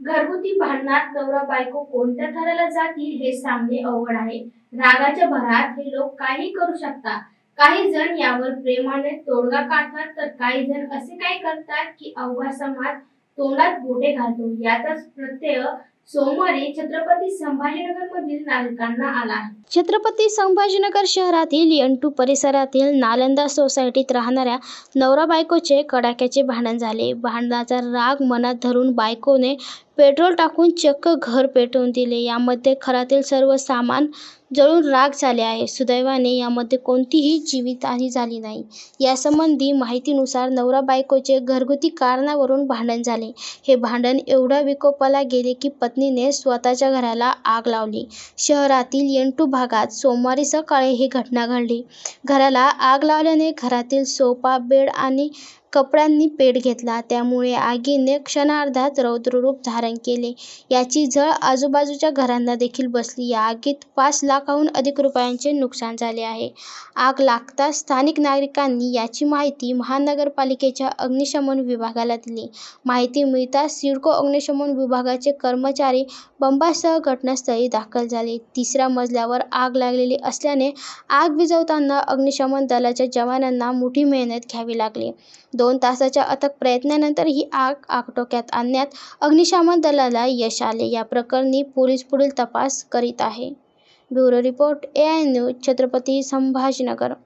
घरगुती भांडणात नवरा बायको कोणत्या थराला जातील हे सांगणे अवघड आहे. रागाच्या भरात हे लोक काही करू शकतात. काही जण यावर प्रेमाने तोडगा काढतात तर काही जण असे काय करतात की अवघा समाज तोंडात बोटे घालतो. याचाच प्रत्यय सोमवारी छत्रपती संभाजीनगर मधील नागरिकांना आला आहे. छत्रपती संभाजीनगर शहरातील एन परिसरातील नालंदा सोसायटीत राहणाऱ्या नवरा बायकोचे कडाक्याचे भांडण झाले. भांडणाचा राग मनात धरून बायकोने पेट्रोल टाकून चक्क घर पेटवून दिले. यामध्ये घरातील सर्व सामान जळून राग झाले आहे. सुदैवाने यामध्ये कोणतीही जीवितहानी झाली नाही. यासंबंधी माहितीनुसार नवरा बायकोचे घरगुती कारणावरून भांडण झाले. हे भांडण एवढ्या विकोपाला गेले की पत्नीने स्वतःच्या घराला आग लावली. शहरातील येंटू भागात सोमवारी सकाळी ही घटना घडली. घराला आग लावल्याने घरातील सोफा बेड आणि कपड्यांनी पेट घेतला. त्यामुळे आगीने क्षणार्धात रौद्ररूप धारण केले. याची झळ आजूबाजूच्या घरांना देखील बसली. या आगीत पाच लाखाहून अधिक रुपयांचे नुकसान झाले आहे. आग लागताच स्थानिक नागरिकांनी याची माहिती महानगरपालिकेच्या अग्निशमन विभागाला दिली. माहिती मिळताच सिडको अग्निशमन विभागाचे कर्मचारी बंबासह घटनास्थळी दाखल झाले. तिसऱ्या मजल्यावर आग लागलेली असल्याने आग विझवताना अग्निशमन दलाच्या जवानांना मोठी मेहनत घ्यावी लागली. दोन तासाच्या अथक प्रयत्नानंतर ही आग आटोक्यात आणण्यात अग्निशमन दलाला यश आले. या प्रकरणी पोलीस पुढील तपास करीत आहे. Bureau report A I news Chhatrapati Sambhajinagar.